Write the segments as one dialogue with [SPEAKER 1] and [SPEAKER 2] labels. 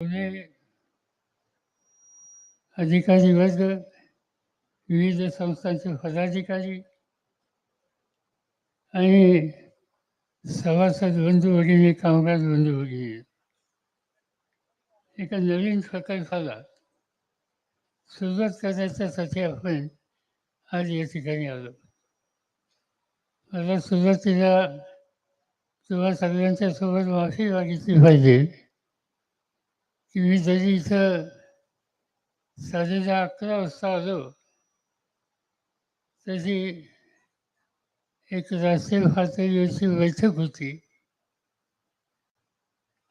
[SPEAKER 1] पुणे अधिकारी वर्ग विविध संस्थांचे पदाधिकारी आणि सभासद बंधू भगिनी कामगार बंधू भगिनी. एका नवीन प्रकल्पाला सुरुवात करण्याच्यासाठी आपण आज या ठिकाणी आलो. मला सुरुवातीला तुम्हा सगळ्यांच्या सोबत माफी मागितली पाहिजे. की मी जरी इथं साडेदहा अकरा वाजता आलो. तरी एक राष्ट्रीय पातळीवरची बैठक होती.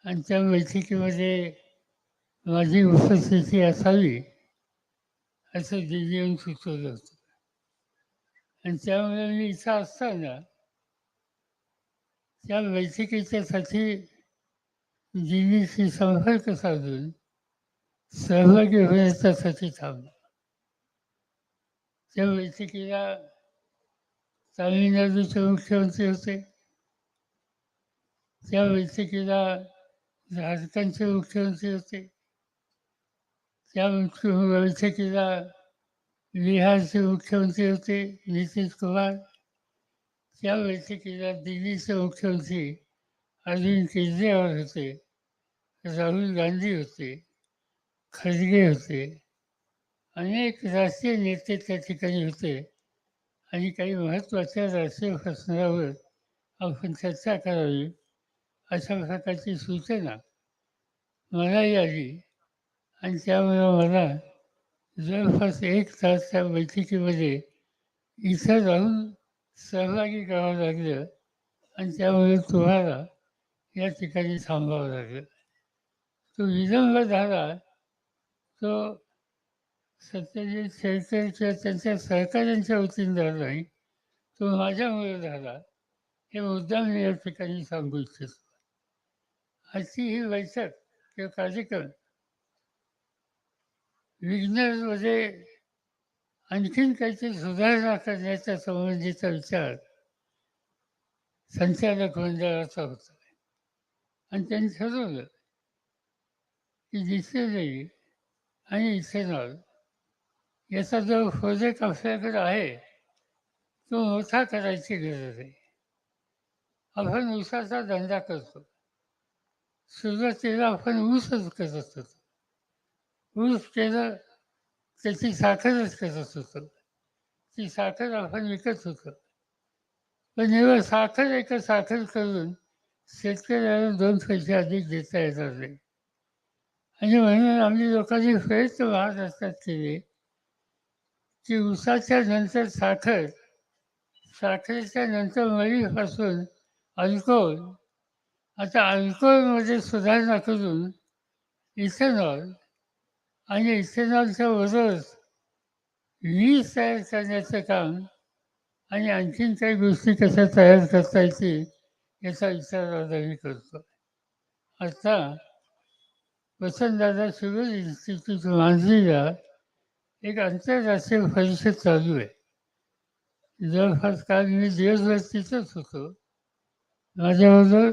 [SPEAKER 1] आणि त्या बैठकीमध्ये माझी उपस्थिती असावी असं दिल्लीहून सुचवलं होतं. आणि त्यामुळे मी इथं असताना त्या बैठकीच्यासाठी दिल्लीशी संपर्क साधून सहभागी होण्याच्यासाठी थांबला त्या बैठकीला तामिळनाडूचे मुख्यमंत्री होते. त्या बैठकीला झारखंडचे मुख्यमंत्री होते. त्या बैठकीला बिहारचे मुख्यमंत्री होते नितीश कुमार. त्या बैठकीला दिल्लीचे मुख्यमंत्री अजून केजरीवाल होते. राहुल गांधी होते. खडगे होते. अनेक राष्ट्रीय नेते त्या ठिकाणी होते. आणि काही महत्त्वाच्या राष्ट्रीय प्रश्नावर आपण चर्चा करावी अशा प्रकारची सूचना मलाही आली. आणि त्यामुळे मला जवळपास एक तास त्या बैठकीमध्ये इथं राहून सहभागी करावं लागलं. आणि त्यामुळे तुम्हाला या ठिकाणी थांबावं लागलं. तो विलंब झाला तो सत्यजित शेळकरच्या त्यांच्या सहकाऱ्यांच्या वतीनं झाला नाही तो माझ्यामुळे झाला. हे मुद्दा मी या ठिकाणी सांगू इच्छितो. आजची ही बैठक किंवा कार्यक्रम विज्ञानमध्ये आणखीन काहीतरी सुधारणा करण्याच्या संबंधीचा विचार संचालक मंडळाचा होता. आणि त्यांनी ठरवलं की जाईल आणि इथेनॉल याचा जो प्रोजेक्ट आपल्याकडे आहे तो मोठा करायची गरज आहे. आपण ऊसाचा धंदा करतो. सुरुवातीला आपण ऊसच करत होतो. ऊस केलं त्याची साखरच करत होतो. ती साखर आपण विकत होतो. पण जेव्हा साखर एका साखर करून शेतकऱ्याला दोन पैसे अधिक देता येत नाही. आणि म्हणून आम्ही लोकांनी प्रयत्न असतात केले. की ऊसाच्या नंतर साखर साखरेच्या नंतर मळीपासून अल्कोहोल. आता अल्कोहोलमध्ये सुधारणा करून इथेनॉल आणि इथेनॉलच्या बरोबर वीज तयार करण्याचं काम आणि आणखीन काही गोष्टी कशा तयार करता येतील याचा विचार आज करतो आता वसंतदादा सिव्हिल इन्स्टिट्यूट मांजरीला एक आंतरराष्ट्रीय परिषद चालू आहे. जवळपास काल मी दिवसभर तिथंच होतो. माझ्याबरोबर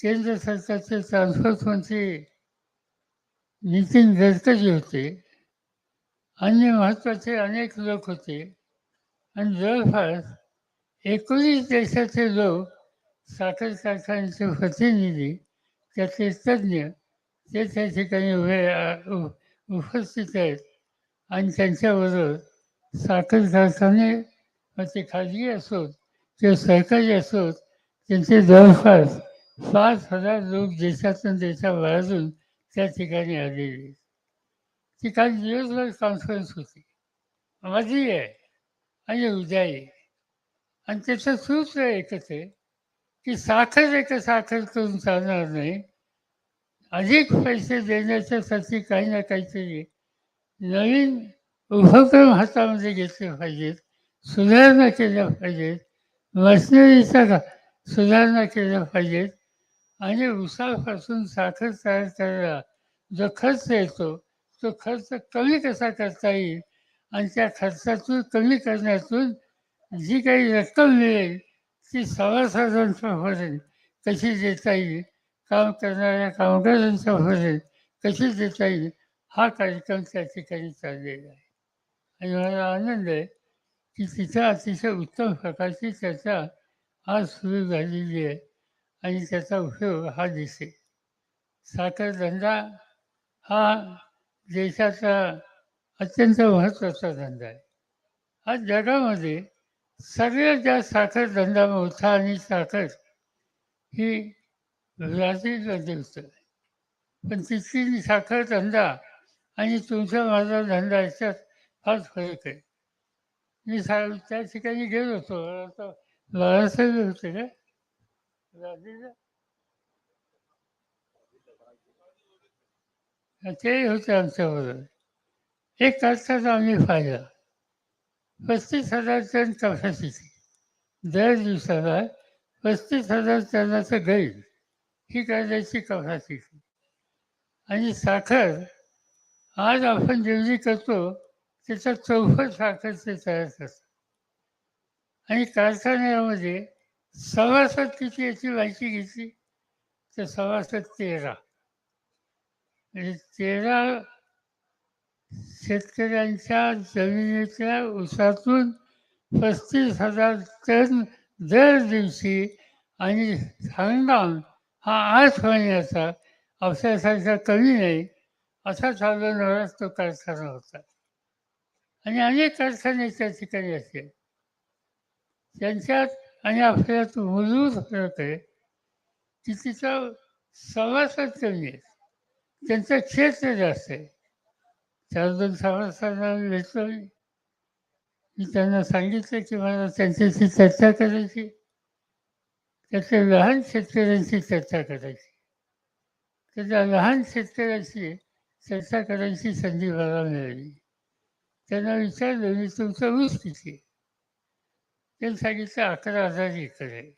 [SPEAKER 1] केंद्र सरकारचे ट्रान्सपोर्ट मंत्री नितीन गडकरी होते. अन्य महत्त्वाचे अनेक लोक होते. आणि जवळपास एकोणीस देशाचे लोक साखर कारखान्याचे प्रतिनिधी त्याचे तज्ज्ञ ते त्या ठिकाणी उभे उपस्थित आहेत. आणि त्यांच्याबरोबर साखर कारखाने मग ते खाजगी असोत ते सरकारी असोत त्यांचे जवळपास पाच हजार लोक देशातून देशाबाहेरून त्या ठिकाणी आलेले ती काल दिवसभर कॉन्फरन्स होती. माझी आहे आणि उद्या आहे. आणि त्याचं सूत्र एकच आहे की साखर एक साखर करून चालणार नाही. अधिक पैसे देण्याच्यासाठी काही ना काहीतरी नवीन उपक्रम हातामध्ये घेतले पाहिजेत सुधारणा केल्या पाहिजेत मशिनरीचा सुधारणा केल्या पाहिजेत आणि उसापासून साखर तयार करायला जो खर्च येतो तो खर्च कमी कसा करता येईल आणि त्या खर्चातून कमी करण्यातून जी काही रक्कम मिळेल ती सभासदांच्यापर्यंत कशी देता येईल? काम करणाऱ्या कामगारांच्यापर्यंत कशी देता येईल? हा कार्यक्रम त्या ठिकाणी चाललेला आहे. आणि मला आनंद आहे की तिथं अतिशय उत्तम प्रकारची चर्चा आज सुरू झालेली आहे आणि त्याचा उपयोग हा दिसेल. साखर धंदा हा देशाचा अत्यंत महत्त्वाचा धंदा आहे. आज जगामध्ये सगळ्यात जास्त साखर धंदा मोठा आणि साखर ही रात्रीमध्ये होतं. पण तिथली साखर धंदा आणि तुमचा माझा धंदा याच्यात फार फरक आहे. मी सा त्या ठिकाणी गेलो होतो. आता बाळासाहेब होते का? रात्रीला ते होते आमच्याबरोबर. एक तासाचा आम्ही पाहिला. पस्तीस हजार टन कॅपॅसिटी दर दिवसाला पस्तीस हजार टनाचं गैर ही करायची कॅपॅसिटी आणि साखर आज आपण जेवढी करतो त्याचा चौफट साखर ते तयार करतात आणि कारखान्यामध्ये सभासद किती याची माहिती घेतली तर सभासद तेरा. म्हणजे तेरा शेतकऱ्यांच्या जमिनीच्या ऊसातून पस्तीस हजार टन दर दिवशी आणि हंगाम हा आठ महिन्याचा अवसासारखा कमी नाही असा चालवणारा तो कारखाना होता. आणि अनेक कारखाने त्या ठिकाणी असेल त्यांच्यात आणि आपल्यात मूलभूत फरक आहे की तिथं सभासद कमी आहेत. त्यांचं क्षेत्र जास्त आहे. चार दोन सभासदांना भेटलो मी. मी त्यांना सांगितलं की मला त्यांच्याशी चर्चा करायची. त्याच्या लहान शेतकऱ्यांशी चर्चा करायची. त्याच्या लहान शेतकऱ्यांशी चर्चा करायची संधी मला मिळाली. त्यांना विचारलं मी तुमचं ऊस किती त्यांनी सांगितलं अकरा हजार एकर आहे.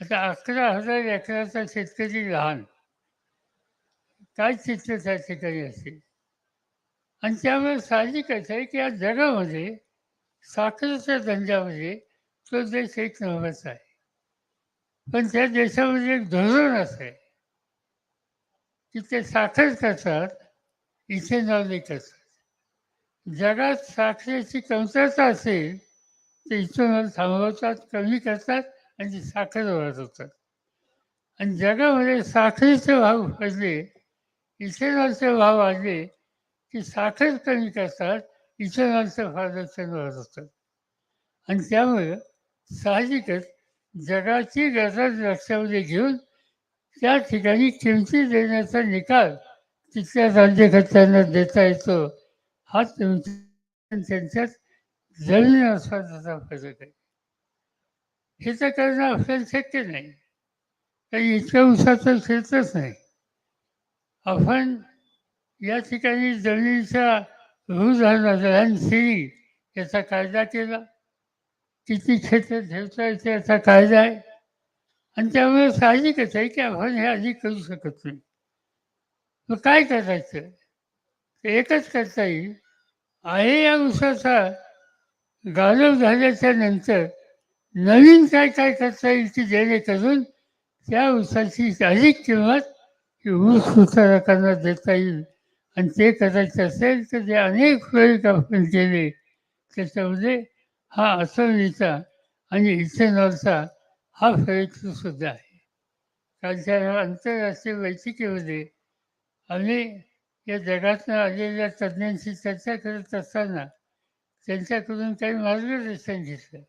[SPEAKER 1] आता अकरा हजार एकराचा शेतकरी लहान. काय चित्र त्या ठिकाणी असेल? आणि त्यामुळे साहजिकच आहे की या जगामध्ये साखरेच्या धंद्यामध्ये तो देश एक नंबरचा आहे. पण त्या देशामध्ये एक धोरण असं आहे की ते साखर करतात इथेनॉल करतात जगात साखरेची कमतरता असेल तर इथेनॉल थांबवतात कमी करतात आणि ती साखर वाढवतात. आणि जगामध्ये साखरेचे भाव पडले इथेनॉलचे भाव वाढले की साखर कमी करतात इथेनॉलचं होत असतं आणि त्यामुळे साहजिकच जगाची गरज लक्षामध्ये घेऊन त्या ठिकाणी किमती देण्याचा निकाल तिथल्या राज्यकर्त्यांना देता येतो हा तुमच्या त्यांच्यात जमीन अस्वादाचा फरक आहे. हे तर करणं आपल्याला शक्य नाही. काही इतक्या उसाचं क्षेत्रच नाही. आपण या ठिकाणी जमिनीचा भूधारणाचा लँड याचा कायदा केला. किती क्षेत्र ठेवता येते याचा कायदा आहे. आणि त्यामुळे साहजिकच आहे की आपण हे आधी करू शकत नाही. मग काय करायचं? एकच करता येईल. आहे या ऊसाचा गालव झाल्याच्यानंतर नवीन काय काय करता येईल की जेणेकरून त्या ऊसाची अधिक किंमत ही ऊस उत्पादकांना देता येईल? आणि ते करायचं असेल तर जे अनेक प्रयोग आपण केले त्याच्यामध्ये हा असवणीचा आणि इथेनॉलचा हा प्रयत्न सुद्धा आहे. कालच्या आंतरराष्ट्रीय बैठकीमध्ये आम्ही या जगातनं आलेल्या तज्ज्ञांशी चर्चा करत असताना त्यांच्याकडून काही मार्गदर्शन घेतलं.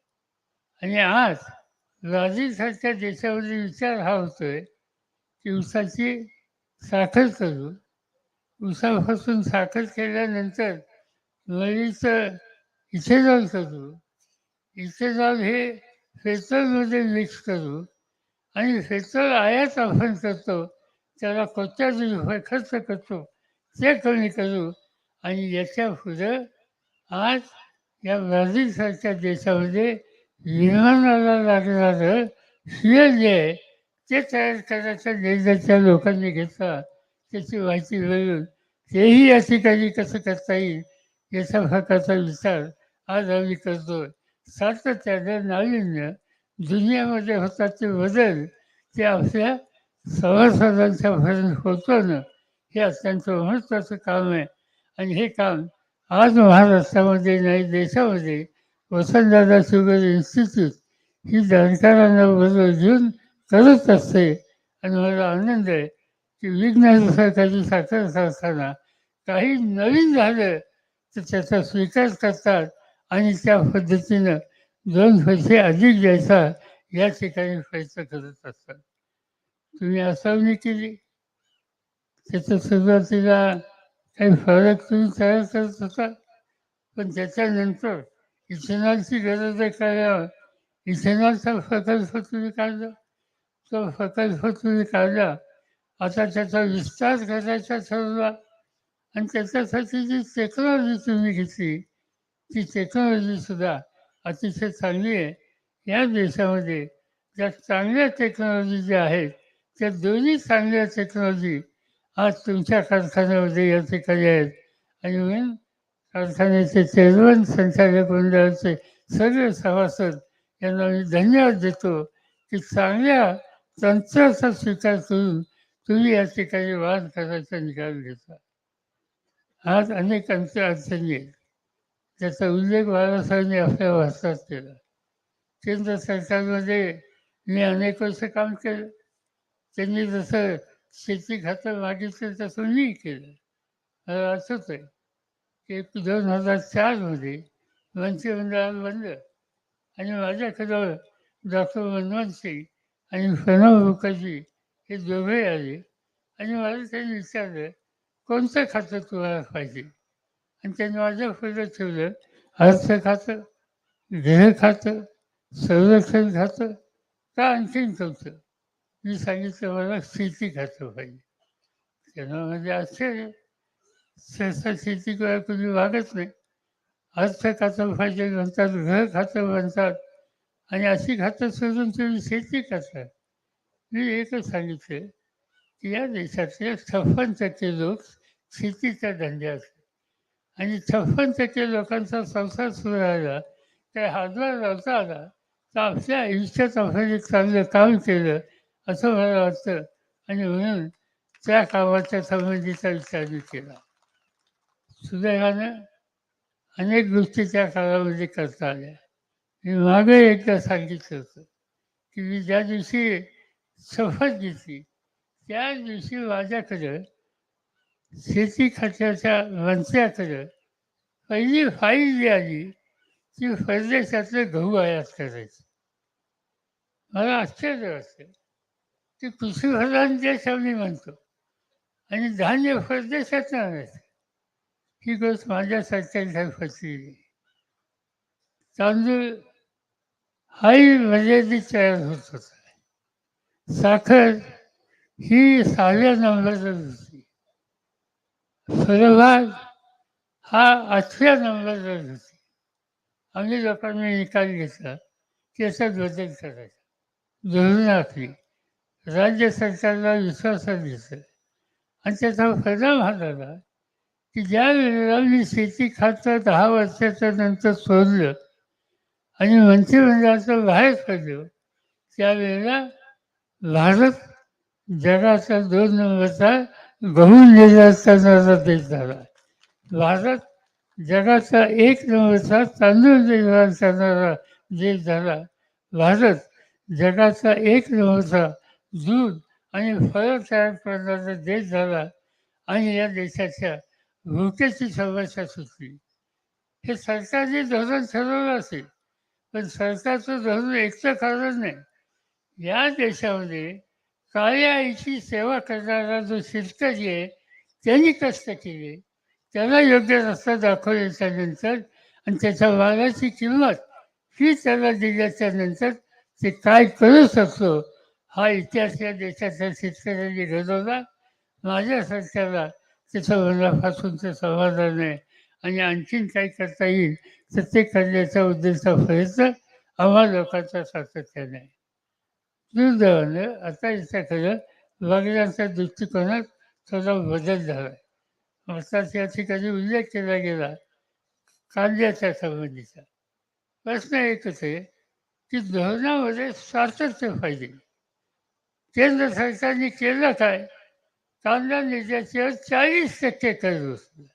[SPEAKER 1] आणि आज ब्राझीलसारख्या देशामध्ये विचार हा होतोय की ऊसाची साखर करून उसापासून साखर केल्यानंतर मळीचं इथेनॉल करू. इथेनॉल हे फेतलमध्ये मिक्स करू आणि पेट्रोल आयात आपण करतो. त्याला कोणत्या रुपये खर्च करतो. ते कमी करू आणि याच्या पुढं आज या ब्राझीलसारख्या देशामध्ये विमानाला लागणारं फ्युएल जे आहे ते तयार करायचा निर्णय त्या लोकांनी घेतला. त्याची माहिती मिळून तेही या ठिकाणी कसं करता येईल? याचा भागाचा विचार आज आम्ही करतो सातत्यानं नाविन्य दुनियामध्ये होतात ते बदल ते आपल्या सभासदांच्या होतो ना हे अत्यंत महत्त्वाचं काम आहे. आणि हे काम आज महाराष्ट्रामध्ये नाही देशामध्ये वसंतदादा शुगर इन्स्टिट्यूट ही जाणकारांना बदल घेऊन करत असते. आणि मला आनंद आहे की विज्ञान सरकारी साखर असताना काही नवीन झालं तर त्याचा स्वीकार करतात आणि त्या पद्धतीनं दोन पैसे अधिक द्यायचा या ठिकाणी प्रयत्न करत असतात. तुम्ही असावणी केली. त्याच्या सुरुवातीला काही फरक तुम्ही तयार करत होता. पण त्याच्यानंतर इथेनॉलची गरज आहे काय इथेनॉलचा प्रकल्प तुम्ही काढला? तो प्रकल्प तुम्ही काढला आता त्याचा विस्तार करायचा ठरवला. आणि त्याच्यासाठी जी टेक्नॉलॉजी तुम्ही घेतली ती टेक्नॉलॉजीसुद्धा अतिशय चांगली आहे. या देशामध्ये ज्या चांगल्या टेक्नॉलॉजी ज्या आहेत त्या दोन्ही चांगल्या टेक्नॉलॉजी आज तुमच्या कारखान्यामध्ये या ठिकाणी आहेत. आणि म्हणून कारखान्याचे चेअरमन संचालक मंडळाचे सर्व सभासद यांना मी धन्यवाद देतो की चांगल्या तंत्राचा स्वीकार करून तुम्ही या ठिकाणी वाद करायचा निकाल घेतला आज अनेकांच्या अडचणी आहेत. त्याचा उल्लेख बाळासाहेबांनी आपल्या भाषणात केला. केंद्र सरकारमध्ये मी अनेक वर्ष काम केलं. त्यांनी जसं शेती खातं मागितलं तसं मी केलं. मला आठवत आहे की दोन हजार चारमध्ये मंत्रिमंडळात बनलं आणि माझ्याकडं डॉक्टर मनमोहन सिंग आणि प्रणव मुखर्जी हे दोघे आले आणि मला त्यांनी विचारलं कोणतं खातं तुम्हाला पाहिजे? आणि त्यांनी माझ्या पुढे ठेवलं अर्थ खातं गृह खातं संरक्षण खातं का आणखीन कोणतं मी सांगितलं मला शेती खातं पाहिजे. त्यांना म्हणजे आश्चर्य. सहसा शेती किंवा कुणी वागत नाही. अर्थ खातं पाहिजे म्हणतात घर खातं म्हणतात आणि अशी खातं सोडून तुम्ही शेती करतात मी एकच सांगितले की या देशातले छप्पन टक्के लोक शेतीच्या धंद्यात आणि छप्पन टक्के लोकांचा संसार सुरू राहिला तर हातभार लावता आला तर आपल्या आयुष्यात आपण एक चांगलं काम केलं असं मला वाटतं. आणि म्हणून त्या कामाच्या संबंधीचा विचार मी केला. सुदैवानं अनेक गोष्टी त्या काळामध्ये करता आल्या. मी मागे एकदा सांगितलं होतं की मी ज्या दिवशी शपथ घेतली त्या दिवशी माझ्याकडं शेती खात्याच्या मंत्र्याकडं पहिली फाईल जी आली ती परदेशातले गहू आयात करायची. मला आश्चर्य वाटतं की कृषीप्रधान देश आम्ही म्हणतो आणि धान्य परदेशात आणायचं. ही गोष्ट माझ्या सरकारच्या फसलेली तांदूळ हाही मर्यादित तयार होत होता. साखर ही सहाव्या नंबरचा होती फळभाग हा आठव्या नंबरचा होती आम्ही लोकांनी निकाल घेतला की याच्यात बदल करायचा. धोरण आखली राज्य सरकारला विश्वासात घेतलं आणि त्याचा परिणाम हा झाला की ज्या वेळेला मी शेती खातं दहा वर्षाच्या नंतर सोडलं आणि मंत्रिमंडळाचं बाहेर पडलो त्यावेळेला भारत जगाचा दोन नंबरचा गहू निर्यात करणारा देश झाला. भारत जगाचा एक नंबरचा तांदूळ निर्यात करणारा देश झाला. भारत जगाचा एक नंबरचा दूध आणि फळं तयार करणारा देश झाला आणि या देशाच्या भुकेची समस्या सुटली. हे सरकारने धोरण ठरवलं असेल पण सरकारचं धोरण एकटं कारण नाही. या देशामध्ये काळ्या आईची सेवा करणारा जो शेतकरी आहे त्यांनी कष्ट केले. त्याला योग्य रस्ता दाखवल्याच्या नंतर आणि त्याच्या वाराची किंमत ही त्याला दिल्याच्या नंतर ते काय करू शकतो हा इतिहास या देशाच्या शेतकऱ्यांनी घडवला. माझ्या सरकारला त्याचं मनापासूनचं समाधान आहे. आणि आणखीन काय करता येईल तर ते करण्याचा उद्देशचा प्रयत्न आम्हा लोकांचा सातत्याने आहे. दुर्दैवाने आता याच्याकडं वागण्याच्या दृष्टिकोनात थोडा बदल झाला आहे अर्थात या ठिकाणी उल्लेख केला गेला कांद्याच्या संबंधीचा प्रश्न एकच आहे की धोरणामध्ये स्वातंत्र्य पाहिजे केंद्र सरकारने केलं काय? कांदा निर्यातीवर चाळीस टक्के कर बसला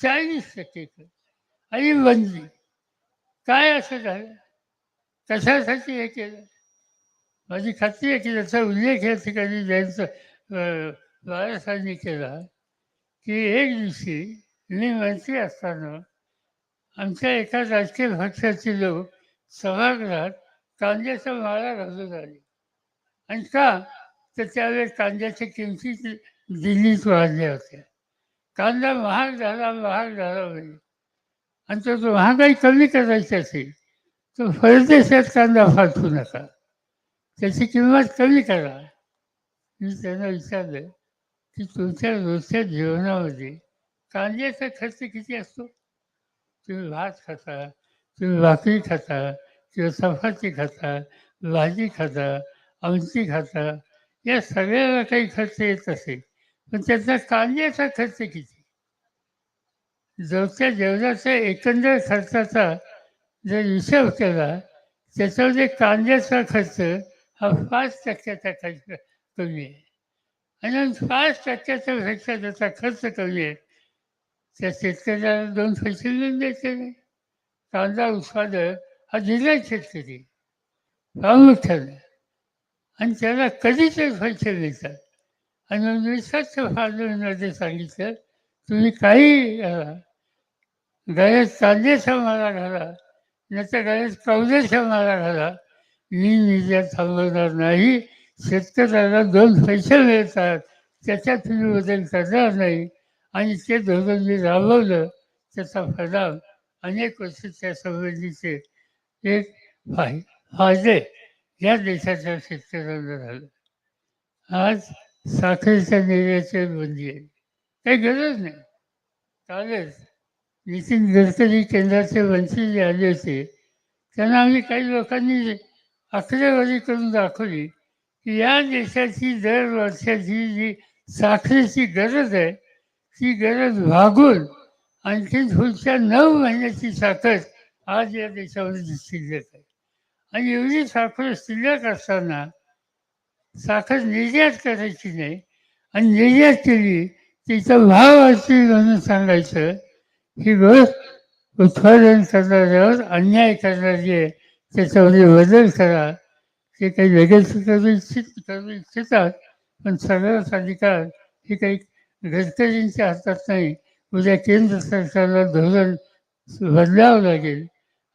[SPEAKER 1] चाळीस टक्के कर आणि बंदी. काय असं झालं? कशासाठी हे केलं? माझी खात्री आहे की त्याचा उल्लेख या ठिकाणी जयंत बाळासाहेबांनी केला की एक दिवशी मी मंत्री असताना आमच्या एका राजकीय पक्षाचे लोक सभागृहात कांद्याचा माळा घालून आले. आणि का? तर त्यावेळेस कांद्याच्या किमती दिल्लीत वाढल्या होत्या. कांदा महाग झाला महाग झाला म्हणजे आणि तो जो महागाई कमी करायची असेल तर परदेशात कांदा फाटू नका. त्याची किंमत कमी करा. मी त्यांना विचारलं की तुमच्या रोजच्या जेवणामध्ये कांद्याचा खर्च किती असतो? तुम्ही भात खाता तुम्ही भाकरी खाता किंवा चपाती खाता भाजी खाता आमटी खाता या सगळ्याला काही खर्च येत असेल पण त्याचा कांद्याचा खर्च किती? जवळच्या जेवणाच्या एकंदर खर्चाचा जर हिशोब केला त्याच्यामध्ये कांद्याचा खर्च पाच टक्क्याचा खर्च कमी आहे. आणि पाच टक्क्याच्या पेक्षा त्याचा खर्च कमी आहे त्या शेतकऱ्याला दोन पैसे मिळून द्यायचे नाही. कांदा उत्पादक हा जिल्हा शेतकरी. प्रामुख्याने आणि त्याला कधीच पैसे देतात आणि मग मी सांगितलं तुम्ही काही गळ्यात कांद्याचा मारा घाला नाही तर गळ्यात कवल्याचा मारा घाला मी निर्यात थांबवणार नाही. शेतकऱ्याला दोन पैसे मिळतात. त्याच्यात तुम्ही बदल करणार नाही. आणि ते धोरण मी राबवलं त्याचा परिणाम अनेक वर्ष त्या संबंधीचे एक फाय फायदे या देशाच्या शेतकऱ्यांना झालं. आज साखरेच्या निर्यातीवर बंदी आहे. काही गरज नाही. कालच नितीन गडकरी केंद्राचे मंत्री जे आले होते त्यांना आम्ही काही लोकांनी आकडेवारी करून दाखवली की या देशाची दर वर्षाची जी साखरेची गरज आहे ती गरज भागून आणखी पुढच्या नऊ महिन्याची साखर आज या देशामध्ये शिल्लक आहे. आणि एवढी साखर शिल्लक असताना साखर निर्यात करायची नाही आणि निर्यात केली तिचा भाव असतील म्हणून सांगायचं ही गोष्ट उत्पादन करणाऱ्यावर अन्याय करणारी आहे त्याच्यामध्ये बदल करा ते काही वेगळेच करू इच्छित करू इच्छितात पण सगळ्याच अधिकार हे काही गडकरींच्या हातात नाही. उद्या केंद्र सरकारला धोरण बदलावं लागेल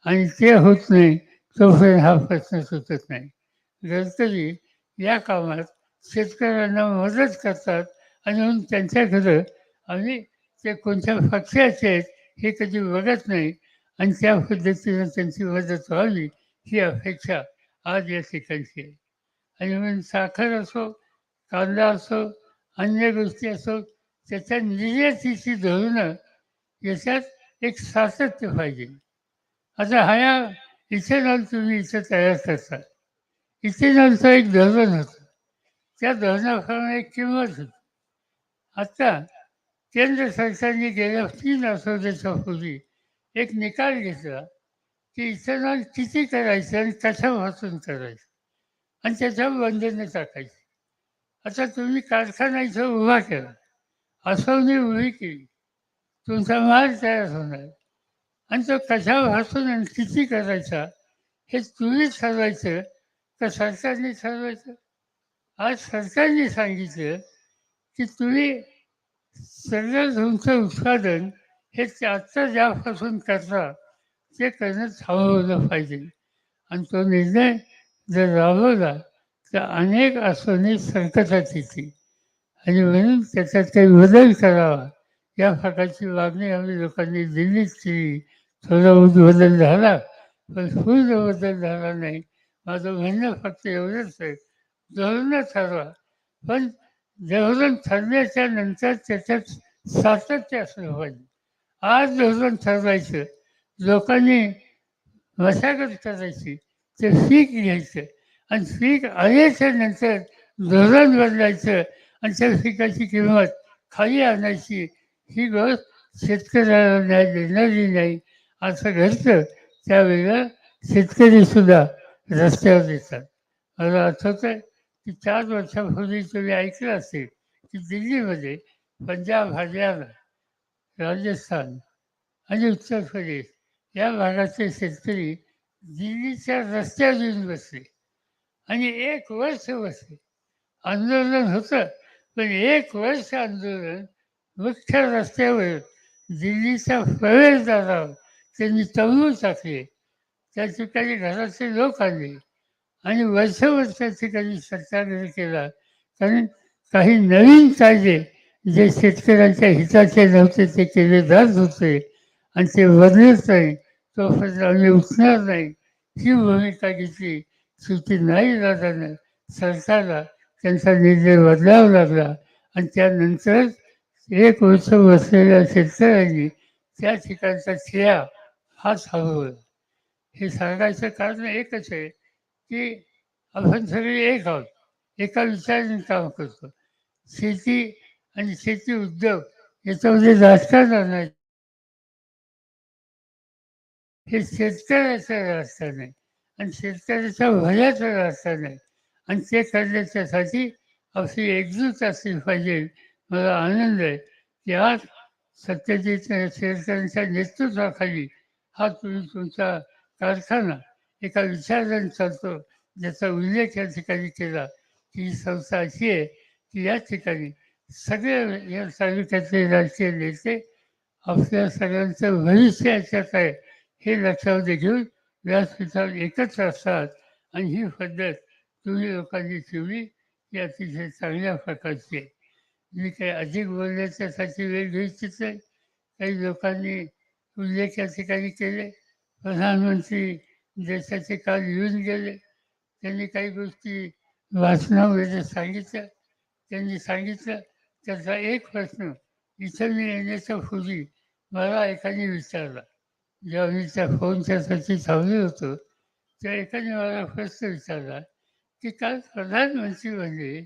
[SPEAKER 1] आणि ते होत नाही तोपर्यंत हा प्रश्न सुटत नाही. गडकरी या कामात शेतकऱ्यांना मदत करतात आणि म्हणून त्यांच्याकडं आम्ही ते कोणत्या पक्षाचे आहेत हे कधी बघत नाही आणि त्या पद्धतीनं त्यांची मदत व्हावी ही अपेक्षा आज या ठिकाणची आहे? आणि म्हणून साखर असो कांदा असो अन्य गोष्टी असो त्याच्या निर्यातीची धोरणं याच्यात एक सातत्य पाहिजे. आता ह्या इथे इथेनॉल तुम्ही इथं तयार करता. इथेनॉलचं एक धोरण होतं. त्या धोरणाप्रमाणे एक किंमत होती. आता केंद्र सरकारने गेल्या तीन आठवड्याच्या पूर्वी एक निकाल घेतला. की इथेनॉल किती करायचं आणि कशापासून करायचं. आणि त्याच्यावर बंधनं टाकायची. आता तुम्ही कारखाना इथं उभा केला. असवणी उभी केली. तुमचा माल तयार होणार. आणि तो कशापासून आणि किती करायचा हे तुम्ही ठरवायचं का सरकारने ठरवायचं? आज सरकारने सांगितलं की तुम्ही सगळं तुमचं उत्पादन हे आत्ता ज्यापासून करता ते त्यांना थांबवलं पाहिजे. आणि तो निर्णय जर राबवला तर अनेक आसने संकटात येतील. आणि म्हणून त्याच्यात काही बदल करावा. या प्रकारची मागणी आम्ही लोकांनी दिलीच केली थोडा बदल झाला पण पूर्ण बदल झाला नाही. माझं म्हणणं फक्त एवढंच आहे धोरणं ठरवा. पण धोरण ठरण्याच्या नंतर त्याच्यात सातत्य असलं पाहिजे आज धोरण ठरवायचं लोकांनी मशागत करायची ते पीक घ्यायचं आणि पीक आल्याच्यानंतर धोरण बदलायचं आणि त्या पिकाची किंमत खाली आणायची ही गोष्ट शेतकऱ्याला न्याय देणारी नाही असं घडतं. त्यावेळेला शेतकरीसुद्धा रस्त्यावर येतात. मला आठवतं की चार वर्षापूर्वी तुम्ही ऐकलं असेल की दिल्लीमध्ये पंजाब हरियाणा राजस्थान आणि उत्तर प्रदेश या भागाचे शेतकरी दिल्लीच्या रस्त्यावर येऊन बसले. आणि एक वर्ष बसले. आंदोलन होतं पण एक वर्ष आंदोलन मुख्य रस्त्यावर दिल्लीच्या प्रवेशदारावर त्यांनी तळून टाकले. त्या ठिकाणी घराचे लोक आले आणि वर्षभर त्या ठिकाणी सत्याग्रह केला. कारण काही नवीन कायदे जे शेतकऱ्यांच्या हिताचे नव्हते ते केले जात होते. आणि ते बदलत नाही तोपर्यंत आम्ही उठणार नाही. ही भूमिका घेतली. शेवटी नाही राहताना सरकारला त्यांचा निर्णय बदलावा लागला. आणि त्यानंतरच एक वर्ष बसलेल्या शेतकऱ्यांनी त्या ठिकाणचा थिया हा थांबवला हे सांगायचं कारण एकच आहे की आपण सगळे एक आहोत. एका विचाराने काम करतो. शेती आणि शेती उद्योग याच्यामध्ये राजकारण आणायचं. हे शेतकऱ्याचं राजकारण नाही. आणि शेतकऱ्याच्या भल्याचं राजकारण आणि ते करण्याच्यासाठी आपली एकजूट असली पाहिजे. मला आनंद आहे की आज सत्यजित शेतकऱ्यांच्या नेतृत्वाखाली हा तुम्ही तुमचा कारखाना एका विचाराने चालतो. ज्याचा उल्लेख या ठिकाणी केला. की ही संस्था अशी आहे की या ठिकाणी सगळे या तालुक्यातले राजकीय नेते आपल्या सगळ्यांचं भविष्य याच्यात आहे. हे लक्षामध्ये घेऊन व्यासपीठावर एकत्र असतात. आणि ही पद्धत तुम्ही लोकांनी ठेवली ही अतिशय चांगल्या प्रकारची आहे. मी काही अधिक बोलण्याच्यासाठी वेळ घ्यायचीच आहे काही लोकांनी उल्लेख या ठिकाणी केले. प्रधानमंत्री देशाचे काल येऊन गेले. त्यांनी काही गोष्टी वाचनामध्ये सांगितल्या. त्यांनी सांगितलं त्याचा एक प्रश्न इथं मी येण्याच्या पूर्वी मला एकाने विचारला. ज्यावेळी त्या फोनच्या फोनच्यासाठी थांबलो होतो. त्या एकाने मला प्रश्न विचारला की काल प्रधानमंत्री म्हणजे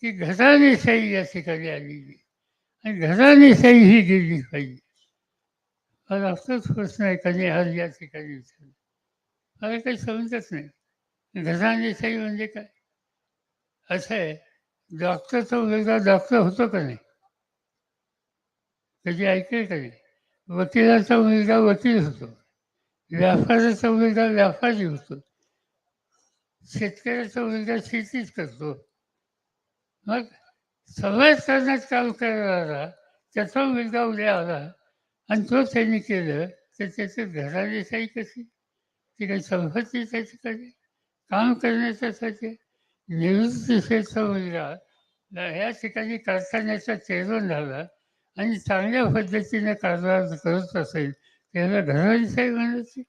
[SPEAKER 1] की घराणेशाही या ठिकाणी आलेली. आणि घराणेशाही ही गेली पाहिजे. मला असंच प्रश्न एकाने आज या ठिकाणी विचारला. मला काही समजत नाही. घराणेशाही म्हणजे काय? असं आहे डॉक्टरचा मुलगा डॉक्टर होतो का नाही? कधी ऐकेल का नाही? वकिलाचा मुलगा वकील होतो. व्यापाराचा मुलगा व्यापारी होतो. शेतकऱ्याचा मुलगा शेतीच करतो. मग समाजकारणात काम करणारा त्याचा मुलगा उद्या आला आणि तो त्यांनी केलं तर त्याचं घराण्याशाही कशी ती काही संपत्ती ठिकाणी? काम करण्याच्यासाठी निवृत्तीचा मुलगा या ठिकाणी कारखान्याचा चेअरमन झाला. आणि चांगल्या पद्धतीने कारभार करत असेल त्याला घराणीशाही म्हणायची.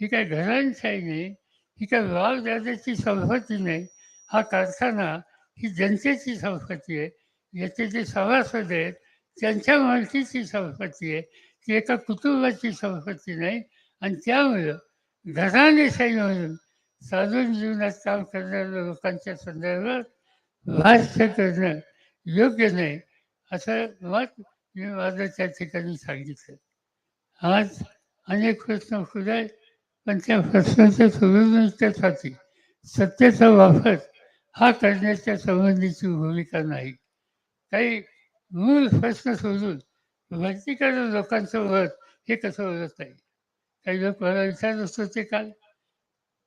[SPEAKER 1] ही काय घरांशाही नाही ही काय वाव दादाची संपत्ती नाही. हा कारखाना ही जनतेची संपत्ती आहे. याचे जे सभासद आहेत त्यांच्या मालकीची संपत्ती आहे. ती एका कुटुंबाची संपत्ती नाही. आणि त्यामुळं घराणेशाही म्हणून साधून जीवनात काम करणाऱ्या लोकांच्या संदर्भात भाष्य करणं योग्य नाही. असं मत मी माझं त्या ठिकाणी सांगितलं. आज अनेक प्रश्न खुले आहेत पण त्या प्रश्नाच्या सोडवण्यासाठी सत्तेचा वापर हा करण्याच्या संबंधीची भूमिका नाही. काही मूळ प्रश्न सोडून वरतीकडे लोकांचं मत हे कसं ओळखत नाही काही लोक मला विचारत होते काल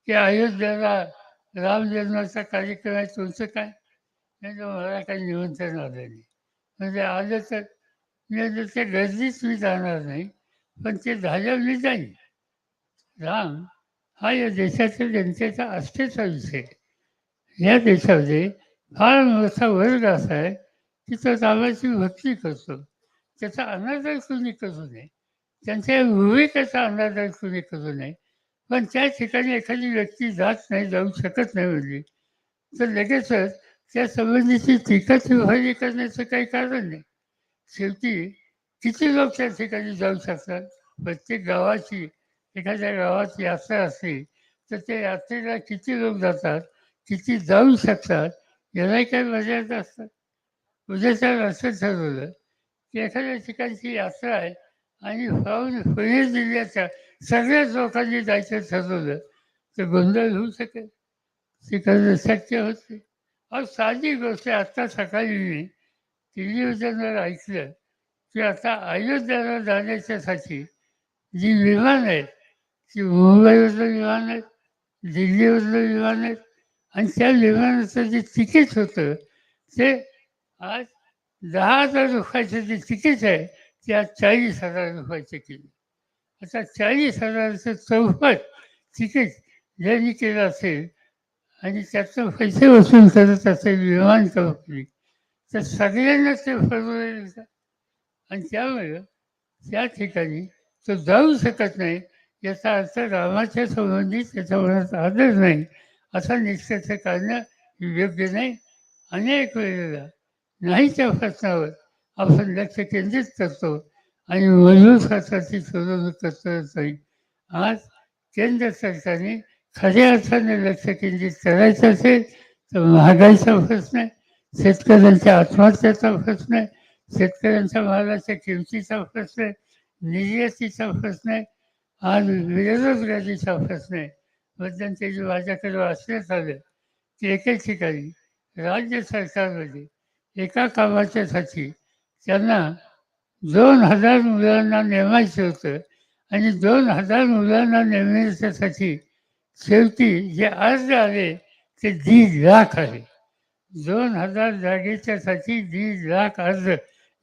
[SPEAKER 1] की अयोध्येला राम जन्माचा कार्यक्रम आहे तुमचं काय? नाही मला काही निमंत्रण आलं नाही. म्हणजे आलं तर मी आता त्या गर्दीच मी जाणार नाही पण ते झाल्यावर मी जाईन. राम हा या देशाच्या जनतेचा आस्थेचा विषय. या देशामध्ये फार मोठा वर्ग असा आहे की तो रामाची भक्ती करतो. त्याचा अनादर कुणी करू नये. त्यांच्या भूमिकेचा अनादर कुणी करू नये. पण त्या ठिकाणी एखादी व्यक्ती जात नाही जाऊ शकत नाही म्हणजे. तर लगेचच त्या संबंधीची टीका करण्याचं काही कारण नाही. शेवटी किती लोक त्या ठिकाणी जाऊ शकतात? प्रत्येक गावाची एखाद्या गावात यात्रा असली तर त्या यात्रेला किती लोक जातात? किती जाऊ शकतात? यालाही काही मर्यादा असतात. उद्याच्या असं ठरवलं की एखाद्या ठिकाणची यात्रा आहे आणि पाहून पुणे जिल्ह्याच्या सगळ्याच लोकांनी जायचं ठरवलं तर गोंधळ होऊ शकेल. ते करणं शक्य होते अहो साधी गोष्ट आत्ता सकाळी मी टेलिव्हिजनवर ऐकलं की आता अयोध्येला जाण्याच्यासाठी जी विमान आहेत ती मुंबईवरलं विमान आहेत दिल्लीवरलं विमान आहेत आणि त्या विमानाचं जे तिकीट होतं ते आज दहा हजार रुपयाचं जे तिकीट आहे ते आज चाळीस हजार रुपयाचं केलं. आता चाळीस हजाराचं चौपट तिकीट ज्यांनी केलं असेल आणि त्याचं पैसे वसूल करत असेल विमान कंपनी तर सगळ्यांना ते परवडेल आणि त्यामुळं त्या ठिकाणी तो जाऊ शकत नाही. याचा अर्थ रामाच्या संबंधी त्याच्या मनात आदर नाही. असा निश्चित काढणं योग्य नाही. अनेक वेळेला नाहीच्या प्रश्नावर आपण लक्ष केंद्रित करतो. आणि मजबूत सोडवणूक करतो नाही. आज केंद्र सरकारने खऱ्या अर्थाने लक्ष केंद्रित करायचं असेल तर महागाईचा प्रश्न आहे शेतकऱ्यांच्या आत्महत्याचा प्रश्न आहे शेतकऱ्यांच्या मालाच्या किमतीचा प्रश्न आहे निर्यातीचा प्रश्न आहे आज बेरोजगारीचा प्रश्न आहे. मध्यंतरी माझ्याकडे वाचण्यात आलं ते एके ठिकाणी राज्य सरकारमध्ये एका कामाच्यासाठी त्यांना दोन हजार मुलांना नेमायचं होतं आणि दोन हजार मुलांना नेमण्याच्यासाठी शेवटी जे अर्ज आले ते दीड लाख आले दोन हजार जागेच्यासाठी दीड लाख अर्ज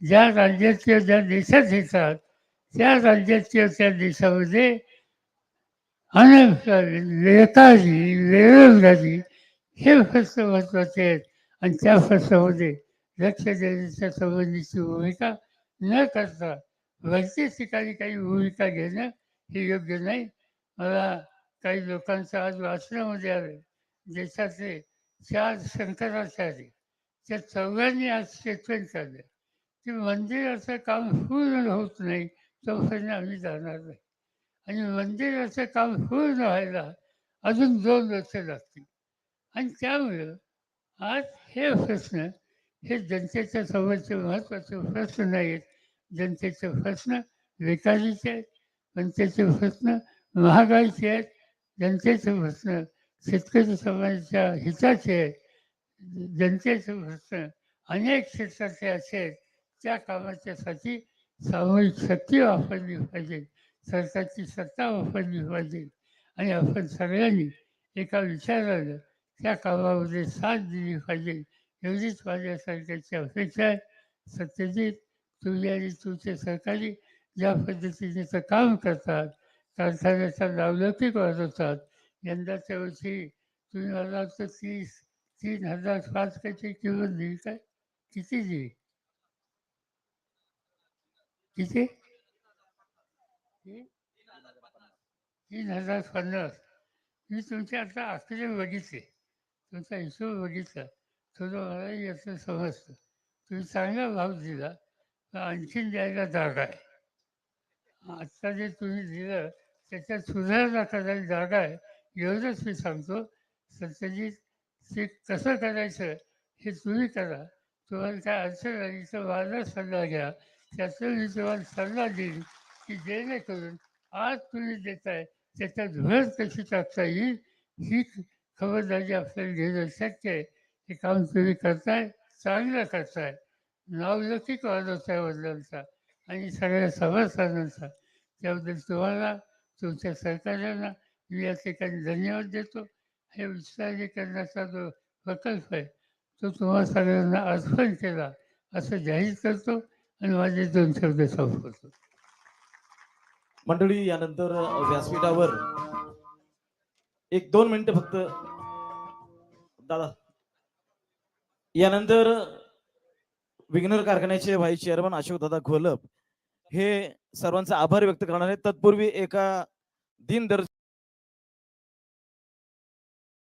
[SPEAKER 1] ज्या राज्यात किंवा ज्या देशात येतात त्या राज्यात किंवा त्या देशामध्ये अनेक बेकारी बेरोजगारी हे प्रश्न महत्त्वाचे आहेत. आणि त्या प्रश्नामध्ये लक्ष देण्याच्या संबंधीची भूमिका न करता वरच्या ठिकाणी काही भूमिका घेणं हे योग्य नाही. मला काही लोकांचं आज वाचनामध्ये आलं. देशाचे चार शंकराचार्य त्या चौघांनी आज स्टेटमेंट काढलं. की मंदिराचं काम पूर्ण होत नाही तोपर्यंत आम्ही जाणार नाही. आणि मंदिराचं काम पूर्ण व्हायला अजून दोन वर्ष लागतील. आणि त्यामुळं आज हे प्रश्न हे जनतेच्या समोरचे महत्त्वाचे प्रश्न नाही आहेत जनतेचे प्रश्न बेकारीचे आहेत जनतेचे प्रश्न महागाईचे आहेत जनतेचं प्रश्न शेतकरी समाजाच्या हिताचे जनतेचं जनतेचे अनेक क्षेत्राचे असे आहेत त्या कामाच्यासाठी सामूहिक शक्ती वापरली पाहिजे. सरकारची सत्ता वापरली पाहिजे. आणि आपण सगळ्यांनी एका विचारानं त्या कामामध्ये साथ दिली पाहिजे. एवढीच माझ्या सरकारची अपेक्षा आहे. सत्यजित तुम्ही आणि तुमचे सरकारी ज्या पद्धतीने तर काम करतात कारखान्याच्या दौलती करत असतात यंदाच्या वर्षी तुम्ही मला तर तीस तीन हजार पाच काहीची किंमत दिली काय? किती दिली? किती? तीन हजार पन्नास. मी तुमचे आता आकडे बघितले. तुमचा हिशोब बघितला. थोडं मलाही याचं समजतं. तुम्ही चांगला भाव दिला आणखीन द्यायला जागा आहे. आत्ता जे तुम्ही दिलं त्याच्यात सुधारणा करायला जागा आहे. एवढंच मी सांगतो. सत्यजित ते कसं करायचं हे तुम्ही करा. तुम्हाला त्या अडचणीचा आली माझा सल्ला घ्या. त्याचं मी तुम्हाला सल्ला देईन की जेणेकरून आज तुम्ही देताय त्याच्यात भर कशी टाकता येईल ही खबरदारी आपल्याला घेणं शक्य आहे. हे काम तुम्ही करताय चांगलं करताय. नावलौकिक वाढवताय वडिलांचा आणि सगळ्या सभासदांचा त्याबद्दल तुम्हाला तुमच्या सरकारांना मी या ठिकाणी धन्यवाद देतो. हे विस्तारीकरणाचा जो प्रकल्प आहे तो तुम्हा सगळ्यांना अर्पण केला असं जाहीर करतो आणि माझे दोन शब्द संपवतो.
[SPEAKER 2] मंडळी यानंतर व्यासपीठावर एक दोन मिनिटं फक्त. दादा. यानंतर विघ्नर कारखान्याचे व्हाईस चेअरमन अशोक दादा घोलप हे सर्वांचा आभार व्यक्त करणार आहे. तत्पूर्वी एका दिनदर्श